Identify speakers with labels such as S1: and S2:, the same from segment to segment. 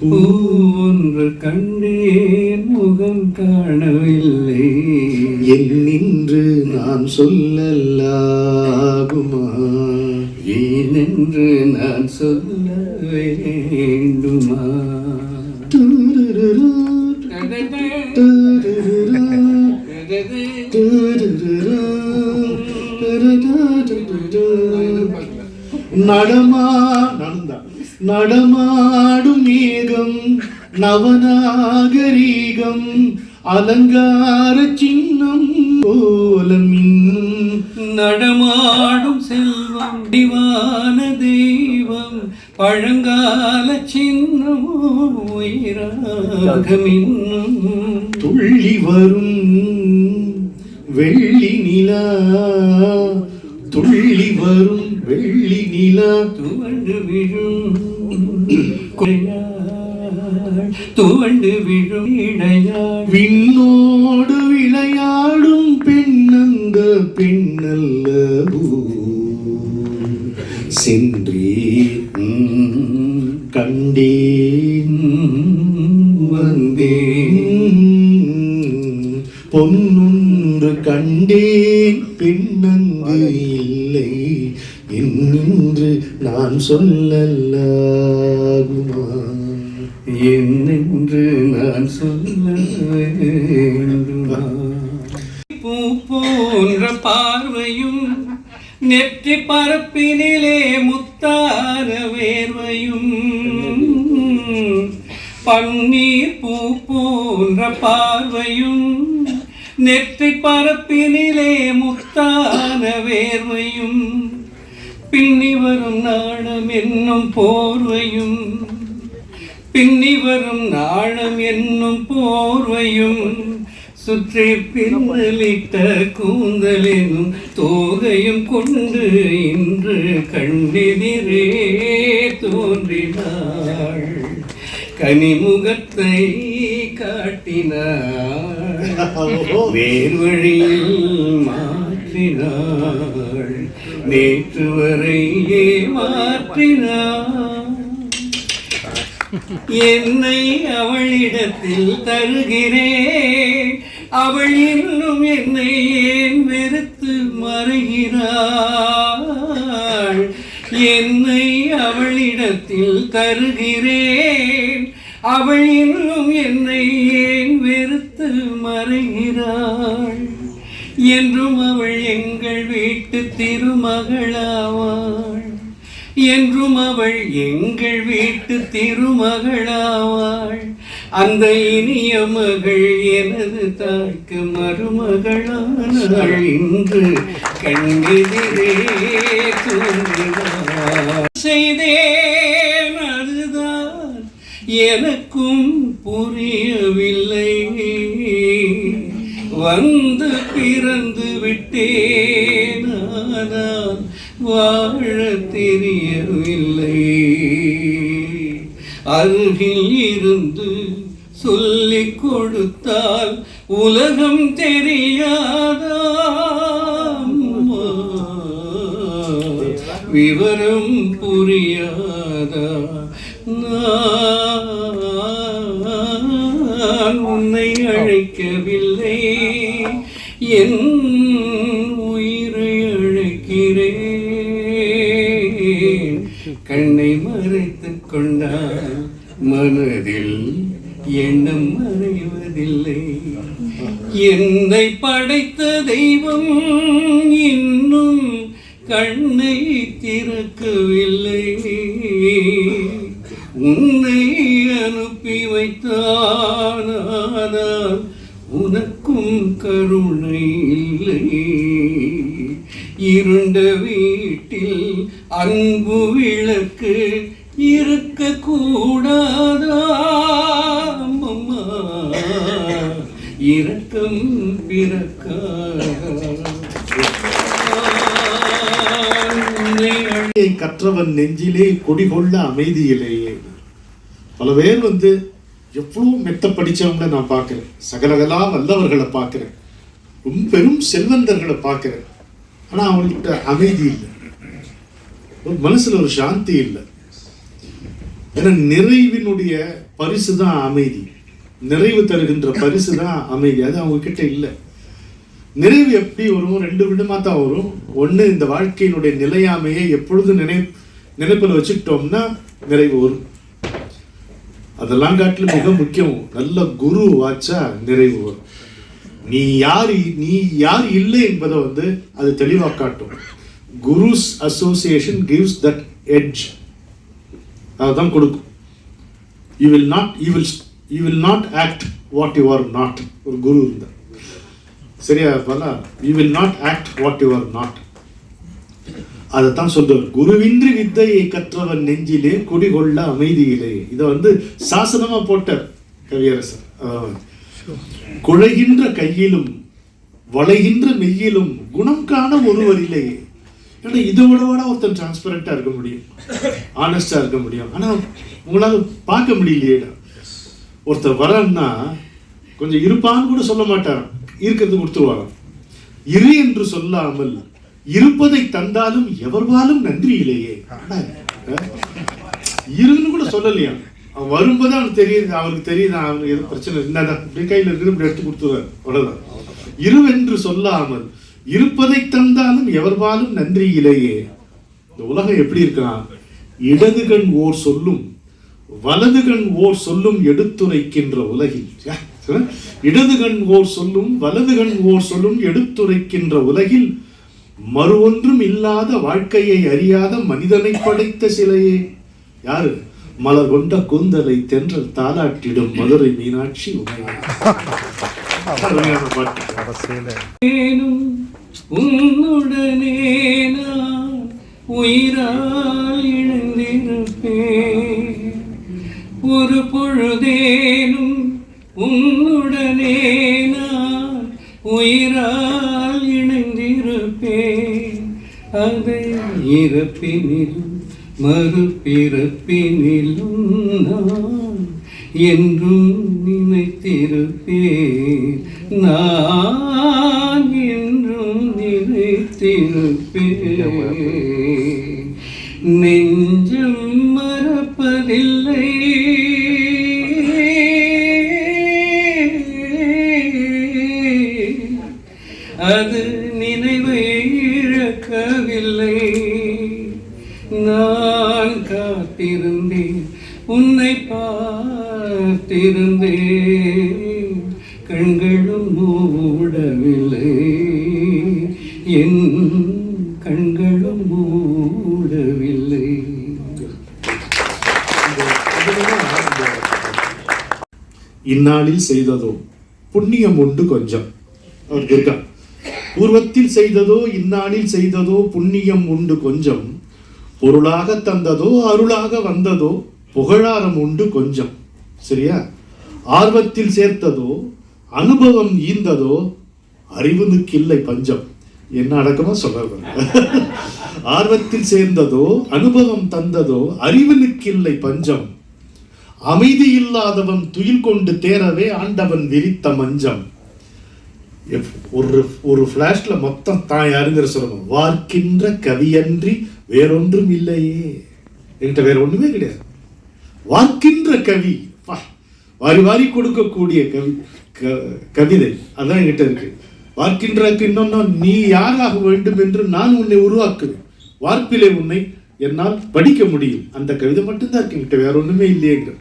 S1: பூன்று கண்டேன் முகம் காணவில்லை.
S2: என்னென்று நான் சொல்லலாகுமா?
S1: ஏனென்று நான் சொல்ல
S2: அலங்கார சின்னம் போல மின்னும்
S1: நடமாடும் செல்வம் திவான தெய்வம் பழங்கால சின்னம் உயிராக மின்னும்.
S2: துள்ளி வரும் வெள்ளி நிலா துள்ளி வரும் வெள்ளி நிலா.
S1: துவண்டு விழும் குடையாள், துவண்டு விழும் இடையாள்
S2: விண்ணோடு விளையாடும் பெண்ணந்த பெண்ணல்ல சென்றே கண்டேன்
S1: வந்தேன்.
S2: பொன்னொன்று கண்டேன் பெண்ணங்கு இல்லை. என்று நான்
S1: சொல்லல்லா. நெற்றி பரப்பினிலே முத்தான வேர்வையும் பின்னி வரும் நாணம் என்னும் போர்வையும் பின்னி வரும் நாணம் என்னும் போர்வையும் சுற்றி பின்னலிட்ட கூந்தலெனும் தோகையும் கொண்டு இன்று கண்ணெதிரே தோன்றினாள். கனிமுகத்தை காட்டினாள். வேர்வழியில் மாற்றினாள் நேற்று வரை மாற்றினாள் என்னை அவளிடத்தில் தருகிறேன் அவள் இன்னும் என்னை ஏன் வெறுத்து மறைகிறாள் என்னை அவளிடத்தில் தருகிறேன் அவள் இன்னும் என்னை ஏன் வெறுத்து மறைகிறாள் என்றும் அவள் எங்கள் வீட்டு திருமகளாவாள். என்றும் அவள் எங்கள் வீட்டு திருமகளாவாள். அந்த இனிய மகள் எனது தாய்க்கு மருமகளானாள். இன்று கண்ணெதிரே தோன்றினாள் செய்தேன் அதுதான். எனக்கும் புரிய வந்து பிறந்து விட்டேன். வாழ தெரியவில்லை. அருகில் இருந்து சொல்லிக் கொடுத்தால் உலகம் தெரியாதா? விவரம் புரியாதா? நான் உன்னை அழைக்கவில்லை. என் உயிரை அழைக்கிறேன் கண்ணை மறைத்து கொண்டால் மனதில் எண்ணம் மறைவதில்லை. என்னை இருண்ட வீட்டில் அன்பு விளக்கு இருக்க கூடாதா அம்மா இரக்கம்
S2: பிறக்க கற்றவன் நெஞ்சிலே கொடிகொள்ள அமைதியிலேயே? பல பேர் வந்து எவ்வளோ மெத்த படித்தவங்களை நான் பார்க்குறேன். சகலகலா வல்லவர்களை பார்க்குறேன். ரொம்ப பெரும் செல்வந்தர்களை பார்க்குறேன். ஆனால் அவங்கள்ட்ட அமைதி இல்லை. ஒரு மனசில் ஒரு சாந்தி இல்லை. ஏன்னா நிறைவினுடைய பரிசு தான் அமைதி. நிறைவு தருகின்ற பரிசு தான் அமைதி. அது அவங்க கிட்ட இல்லை. நிறைவு எப்படி வரும்? ரெண்டு விடமாக தான் வரும். ஒன்று இந்த வாழ்க்கையினுடைய நிலையாமையை எப்பொழுதும் நினை நினைப்பில் வச்சுக்கிட்டோம்னா நிறைவு வரும். அதெல்லாம் காட்டிலும் மிக முக்கியம். நல்ல குரு வாச்சா நிறைவு வரும். நீ யார் நீ யார் இல்லை என்பதை வந்து அது தெளிவாக காட்டும். Guru's association gives that edge அதுதான் கொடுக்கும். You will not you will you will not act what you are not ஒரு குரு இருந்தார். சரியா பல? You will not act what you are not அதைத்தான் சொல்றார். குருவின்றி வித்தையை கற்றவன் நெஞ்சிலே குடிகொள்ள அமைதியிலே இதை வந்து சாசனமா போட்டார் கவியரசர். அதாவது, குழைகின்ற கையிலும் வளைகின்ற மெய்யிலும் குணம் காண ஒருவர் இல்லையே ஏன்னா இதை விட ஒருத்தன் டிரான்ஸ்பரண்டா இருக்க முடியும். ஆனஸ்டா இருக்க முடியும். ஆனா உங்களால பார்க்க முடியலையேடா. ஒருத்தர் வரன்னா கொஞ்சம் இருப்பான்னு கூட சொல்ல மாட்டாராம் இருக்கிறது கொடுத்துருவாராம் இரு என்று சொல்லாமல் இருப்பதை தந்தாலும் எவர்வாலும் நன்றி இல்லையே. அட, இருன்னு கூட சொல்லலையா? அவன் வரும்போது அவனுக்கு தெரியுது அவனுக்கு தெரியுது அவனுக்கு எதுவும் பிரச்சனை இருந்தாதான் இப்படி கையில் இருக்குது இப்படி எடுத்து கொடுத்துருவார் அவ்வளோதான் இருவென்று சொல்லாமல் இருப்பதை தந்தாலும் எவர்வாலும் நன்றி இல்லையே. இந்த உலகம் எப்படி இருக்கலாம்? இடது கண் ஓர் சொல்லும் வலது கண் ஓர் சொல்லும் எடுத்துரைக்கின்ற உலகில். இடது கண் ஓர் சொல்லும் வலது கண் ஓர் சொல்லும் எடுத்துரைக்கின்ற உலகில் மறு ஒன்றும் இல்லாத வாழ்க்கையை அறியாத மனிதனை படைத்த சிலையே. யாரு? மலர் கொண்ட கூந்தலை தென்றல் தாலாட்டிடும் மதுரை மீனாட்சி உமையே.
S1: உன்னுடனே நான் உயிரால் ஒரு பொழுதேனும் உன்னுடனே நான் உயிரால் இணைந்திருப்பேன் அதை இறப்பினிலும் மறுபிறப்பினிலும் நான் என்றும் நினைத்திருப்பேன்.
S2: செய்ததோ? புண்ணியம் உண்டு கொஞ்சம். அவருக்கு இருக்கா? பூர்வத்தில் செய்ததோ இந்நாளில் செய்ததோ புண்ணியம் உண்டு கொஞ்சம். பொருளாக தந்ததோ அருளாக வந்ததோ புகழாரம் உண்டு கொஞ்சம். சரியா? ஆர்வத்தில் சேர்த்ததோ அனுபவம் ஈந்ததோ அறிவுனுக்கில்லை பஞ்சம். என்ன அடக்கமா சொல்றாரு ஆர்வத்தில் சேர்ந்ததோ அனுபவம் தந்ததோ அறிவனுக்கில்லை பஞ்சம். அமைதி இல்லாதவன் துயில் கொண்டு தேரவே ஆண்டவன் விரித்த மஞ்சம். எப்- ஒரு ஒரு ஃபிளாஷ்ல மொத்தம் தான் யாருங்கிற சொல்லணும் வார்க்கின்ற கவியன்றி வேறொன்றும் இல்லையே. என்கிட்ட வேற ஒன்றுமே கிடையாது. வார்க்கின்ற கவி வாரி வாரி கொடுக்கக்கூடிய கவி க- கவிதை அதான் என்கிட்ட இருக்கு. வார்க்கின்றக்கு இன்னொன்னா நீ யாராக வேண்டும் என்று நான் உன்னை உருவாக்குவேன். வார்ப்பிலே உன்னை என்னால் படிக்க முடியும். அந்த கவிதை மட்டும்தான் இருக்கு. என்கிட்ட வேற ஒன்றுமே இல்லையேங்கிற.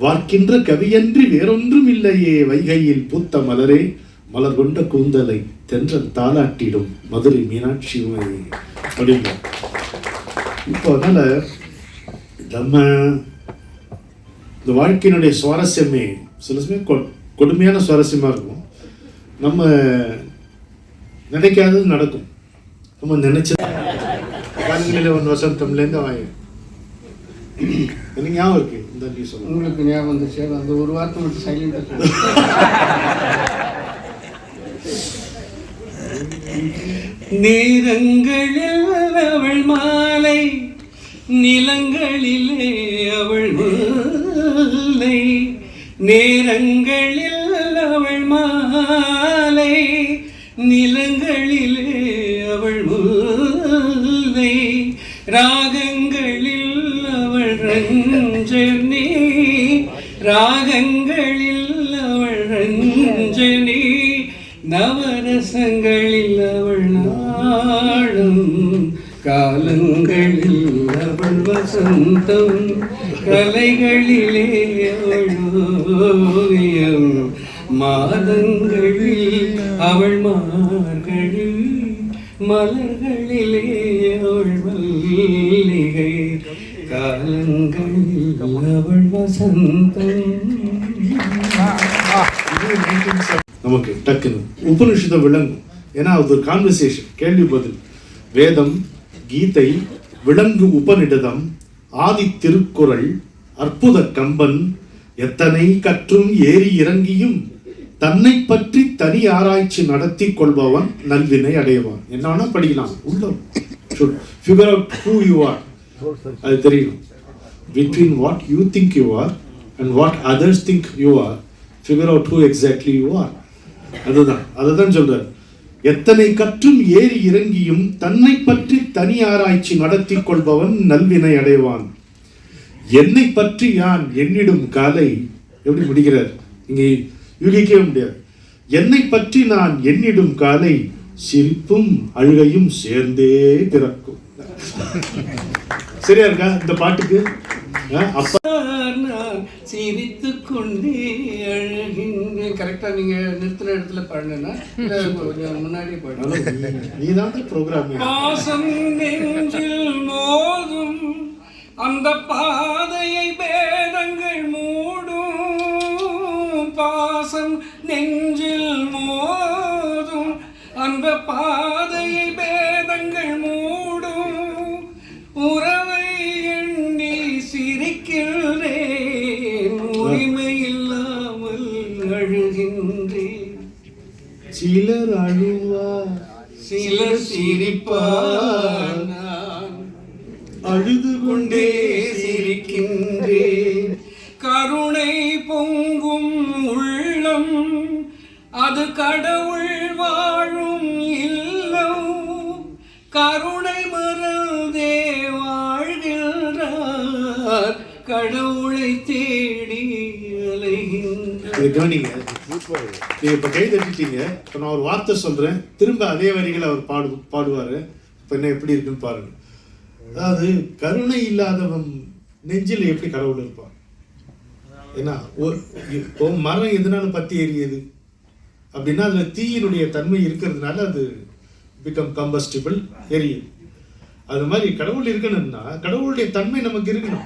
S2: வார்க்கின்ற கவியன்றி வேறொன்றும் இல்லையே வைகையில் பூத்த மலரே மலர் கொண்ட கூந்தலை தென்றல் தாளாட்டிடும் மதுரை மீனாட்சி உமையே அப்படிங்க இப்போ அதனால் நம்ம இந்த வாழ்க்கையினுடைய சுவாரஸ்யமே சில சமயம் கொ- கொடுமையான சுவாரஸ்யமாக இருக்கும். நம்ம நினைக்காதது நடக்கும். நம்ம நினைச்சது காலங்களில் ஒன்று வசந்தம்லேருந்து வாய் எனக்கு ஞாபகம் இருக்கு. இந்த நீ சொல்லுங்க
S1: உங்களுக்கு ஞாபகம் வந்துச்சு அந்த ஒரு வார்த்தை மட்டும் சைலண்டாக நேரங்களில் அவள் மாலை நிலங்களிலே அவள் மாலை நேரங்களில் அவள் மாலை நிலங்களிலே அவள் மாலை ராகங்களில் அவள் ரஞ்சனி ராகங்களில் அவள் ரஞ்சனி நவரசங்களில் அவள் நாடும் காலங்களில் அவள் வசந்தம் கலைகளிலே அவள் மாதங்களில் அவள் மார்களில் மலர்களிலே அவள் மல்லிகை காலங்களில் அவள் வசந்தம்.
S2: இது 1970 நமக்கு டக்குன்னு உபனிஷதம் விளங்கும். ஏன்னா அது ஒரு கான்வர்சேஷன் கேள்வி பதில். வேதம் கீதை விலங்கு உபநிடதம் ஆதி திருக்குறள் அற்புத கம்பன் எத்தனை கற்றும் ஏறி இறங்கியும் தன்னை பற்றி தனி ஆராய்ச்சி நடத்தி கொள்பவன் நல்வினை அடைவான் என்ன படிக்கலாம். உள்ள figure out who you are அது தெரியணும். Between what you think you are and what others think you are. Figure out who exactly you are. அதுதான் அதுதான் சொல்றார். எத்தனை கற்றும் ஏறி இறங்கியும் தன்னை பற்றி தனி ஆராய்ச்சி நடத்தி கொள்பவன் நல்வினை அடைவான். என்னை பற்றி யான் எண்ணிடும் காலை எப்படி முடிகிறார் இங்கே யூகிக்கவே முடியாது. என்னை பற்றி நான் எண்ணிடும் காலை சிரிப்பும் அழுகையும் சேர்ந்தே பிறக்கும். சரியா இருக்கா? இந்த பாட்டுக்கு?
S1: சிரித்து கொண்டே அழுகின்றேன் கரெக்டாக நீங்கள் நிறுத்தின இடத்துல பாடினா கொஞ்சம் முன்னாடியே பாடணும்
S2: நீ தான் ப்ரோக்ராம்
S1: பாசம் நெஞ்சில் மோதும் அந்த பாதையை பேதங்கள் மூடும். பாசம் நெஞ்சில் மோதும் அந்த பாதையை பேதங்கள் மூடும்
S2: இப்ப இப்போ நான் ஒரு வார்த்தை சொல்கிறேன் திரும்ப அதே வரிகளை அவர் பாடு பாடுவார். இப்போ என்ன எப்படி இருக்குன்னு பாருங்கள் அதாவது கருணை இல்லாதவன் நெஞ்சில் எப்படி கடவுள் இருப்பான்? ஏன்னா ஒரு- மரம் எதனால பற்றி எரியுது அப்படின்னா அதில் தீயினுடைய தன்மை இருக்கிறதுனால அது பிகம் கம்பஸ்டிபிள் எரியும். அது மாதிரி கடவுள் இருக்கணும்னா கடவுளுடைய தன்மை நமக்கு இருக்கணும்.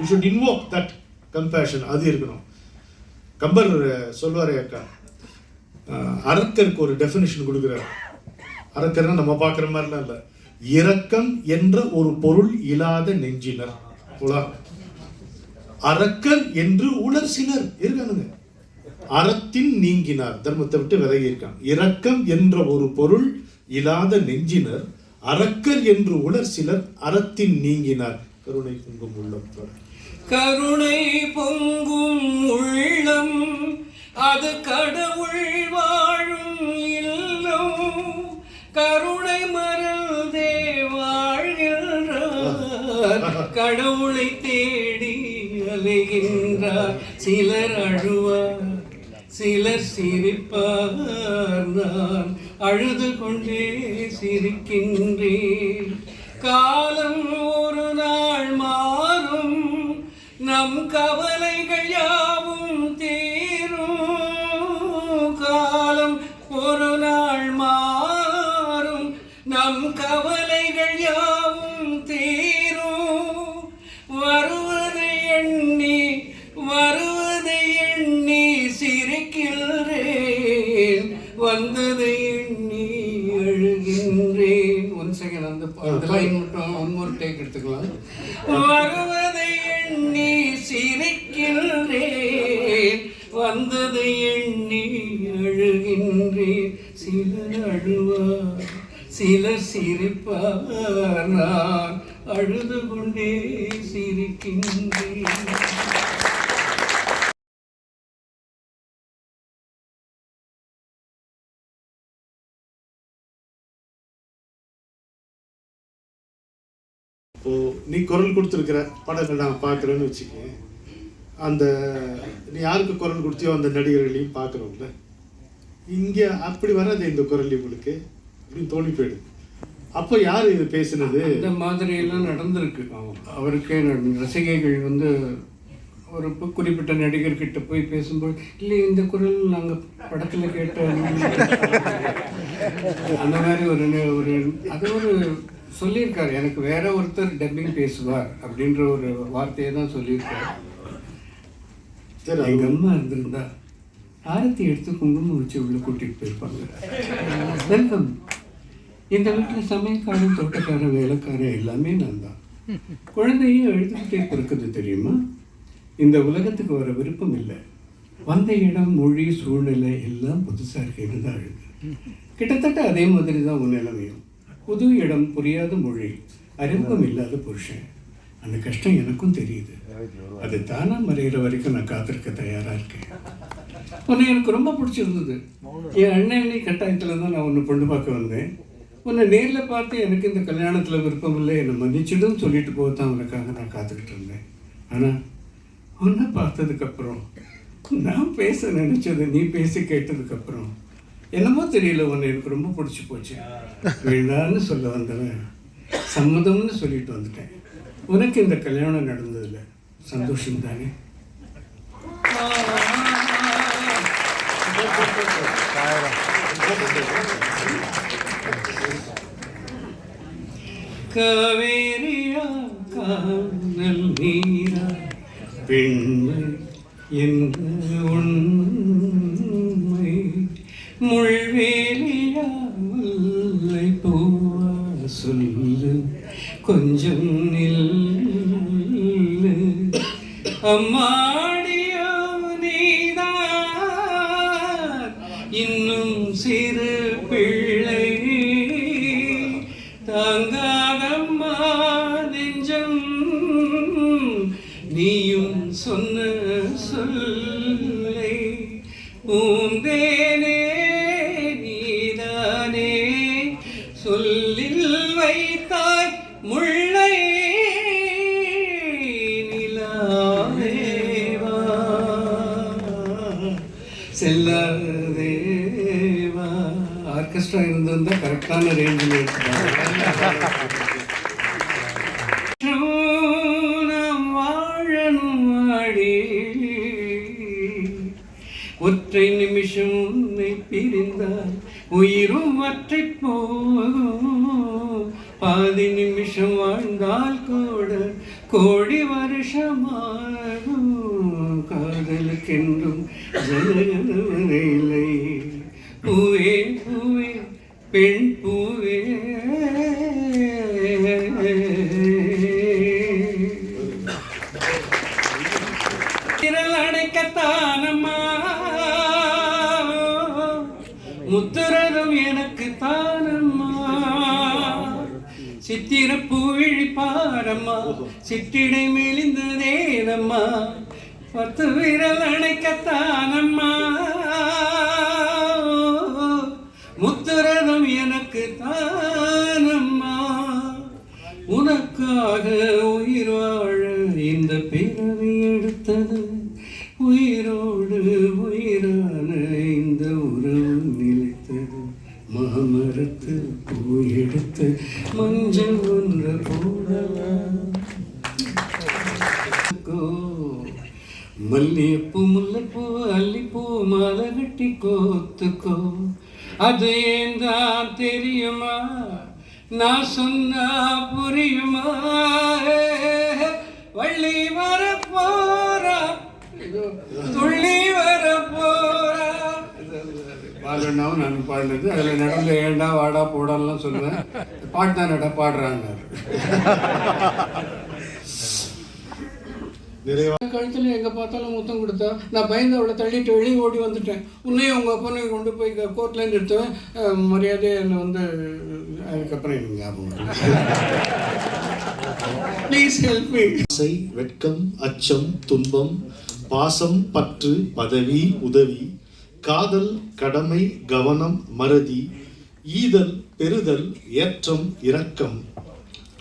S2: You should invoke that compassion அது இருக்கணும். கம்பர் சொல்வாரே அக்கா. அறத்திற்கு அரக்கருக்கு ஒரு டெஃபினிஷன் கொடுக்குறாரு. அரக்கர்னா நம்ம பார்க்குற மாதிரிலாம் இல்லை. இரக்கம் என்ற ஒரு பொருள் இல்லாத நெஞ்சினர். போலா. அரக்கர் என்று உலர் சிலர். இருக்கானுங்க. அறத்தின் நீங்கினார். தர்மத்தை விட்டு விலகி இருக்கான் இரக்கம் என்ற ஒரு பொருள் இல்லாத நெஞ்சினர். அரக்கர் என்று உலர் சிலர் அறத்தின் நீங்கினார். கருணை குங்கும் உள்ளம்.
S1: கருணை பொங்கும் உள்ளம். அது கடவுள் வாழும் இல்லம். கருணை மறந்தே வாழ்கின்றார். கடவுளை தேடி அலைகின்றார். சிலர் அழுவார் சிலர் சிரிப்பார். நான் அழுது கொண்டே சிரிக்கின்றேன். வந்ததை எண்ணி அழுகின்றேன் சிலர் அழுவார் சிலர் சிரிப்பார். நான் அழுது கொண்டே சிரிக்கின்றேன்
S2: இப்போ நீ குரல் கொடுத்துருக்குற படங்கள் நான் பார்க்குறேன்னு வச்சுக்கேன். அந்த யாருக்கு குரல் கொடுத்தியோ அந்த நடிகர்களையும் பார்க்குறோம்ல இங்கே அப்படி வராது இந்த குரல் உங்களுக்கு அப்படின்னு தோணி போயிடுது. அப்போ யார் இது பேசுனது?
S1: இந்த மாதிரி எல்லாம் நடந்திருக்கு அவருக்கே ரசிகைகள் வந்து ஒரு குறிப்பிட்ட நடிகர்கிட்ட போய் பேசும்போது இல்லை இந்த குரல் நாங்கள் படத்தில் கேட்ட அந்த மாதிரி ஒரு ஒரு அது ஒரு சொல்லியிருக்காரு. எனக்கு வேற ஒருத்தர் டப்பிங் பேசுவார் அப்படின்ற ஒரு வார்த்தையை தான் சொல்லியிருக்காரு.
S2: சரி அது
S1: எங்க அம்மா இருந்திருந்தா ஆரத்தி எடுத்து குங்குமம் வச்சு உள்ள கூட்டிட்டு போயிருப்பாங்க. வெல்கம். இந்த வீட்டில் சமையல்காரன் தோட்டக்காரன் வேலைக்காரன் எல்லாமே நான் தான் குழந்தையும் எழுதுகிட்டே பிறக்குது தெரியுமா? இந்த உலகத்துக்கு வர விருப்பம் இல்லை. வந்த இடம் மொழி சூழ்நிலை எல்லாம் புதுசாக இருக்கேன்னு தான் அழுது கிட்டத்தட்ட அதே மாதிரி தான் உன் நிலைமையும். புது இடம் புரியாத மொழி அறிமுகம் இல்லாத புருஷன். அந்த கஷ்டம் எனக்கும் தெரியுது. அது தானா மறைகிற வரைக்கும் நான் காத்திருக்க தயாரா இருக்கேன். உன்னை எனக்கு ரொம்ப பிடிச்சிருந்தது. என் அண்ணன் நீ கட்டாயத்தில் தான் நான் உன்னை பொண்ணு பார்க்க வந்தேன். உன்னை நேரில் பார்த்து எனக்கு இந்த கல்யாணத்தில் விருப்பம் இல்லை. என்னை மன்னிச்சிடும் சொல்லிட்டு போக தான் உனக்காக நான் காத்துக்கிட்டு இருந்தேன். ஆனால் உன்னை பார்த்ததுக்கப்புறம் நான் பேச நினைச்சது நீ பேசி கேட்டதுக்கப்புறம் என்னமோ தெரியல உன்னை எனக்கு ரொம்ப பிடிச்சி போச்சு. வேண்டான்னு சொல்ல வந்தவன் சம்மதம்னு சொல்லிட்டு வந்துட்டேன். உனக்கு இந்த கல்யாணம் நடந்ததில்ல சந்தோஷம் தானே காவேரியா காதல் நீரா பெண்மை என்ற உண்மை. முள் அம்மாடியோ நீதான். இன்னும் சிறு பிள்ளை. ஒற்றை நிமிஷம் உன்னை பிரிந்தால் உயிரும் வற்றை போகும் பாதி நிமிஷம் வாழ்ந்தால் கூட கோடி வருஷமாகும் காதலுக்கென்றும் ஜனவரை எனக்கு தானம்மா. சித்திர பூவிழி பாரம்மா சிற்றிடை மெலிந்ததேனம்மா பத்து விரல் அணைக்கத்தானம்மா. முத்துரதம் எனக்கு தானம்மா. உனக்காக எடுத்து மஞ்சள் ஒன்று போடலாம். கோ. மல்லிகைப்பூ முல்லைப்பூ அல்லிப்பூ மாலை கட்டி கோத்துக்கோ. அது ஏன் தான் தெரியுமா? நான் சொன்னா புரியுமா? வள்ளி வரப்போறா துள்ளி வரப்போ பாடுனாவும் நான் பாடினது. அதில் நடுவில் ஏண்டா வாடா போடான்லாம் சொல்லுவேன். பாட்டு தான் நடா பாடுறாங்க. கழுத்தில் எங்கே பார்த்தாலும் முத்தம் கொடுத்தா நான் பயந்து அவளை தள்ளிட்டு வெளியே ஓடி வந்துட்டேன். உன்னையும் உங்கள் அப்பனையும் கொண்டு போய் கோர்ட்டில் நிறுத்துவேன். மரியாதையை என்னை வந்து அதுக்கப்புறம் எனக்கு ஞாபகம் ப்ளீஸ் ஹெல்ப் மீ
S2: ஆசை வெட்கம் அச்சம் துன்பம் பாசம் பற்று பதவி உதவி. காதல் கடமை கவனம் மறதி ஈதல் பெறுதல் ஏற்றம் இரக்கம்.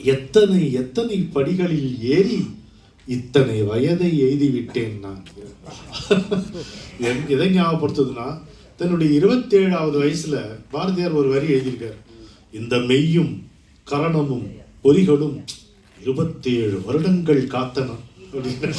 S2: எத்தனை எத்தனை படிகளில் ஏறி இத்தனை வயதை எழுதிவிட்டேன் நான்? என்- எதை ஞாபகப்படுத்துதுன்னா தன்னுடைய இருபத்தேழாவது வயசுல பாரதியார் ஒரு வரி எழுதியிருக்கார். இந்த மெய்யும் கரணமும் பொறிகளும் இருபத்தேழு வருடங்கள் காத்தன. அப்படின்னு.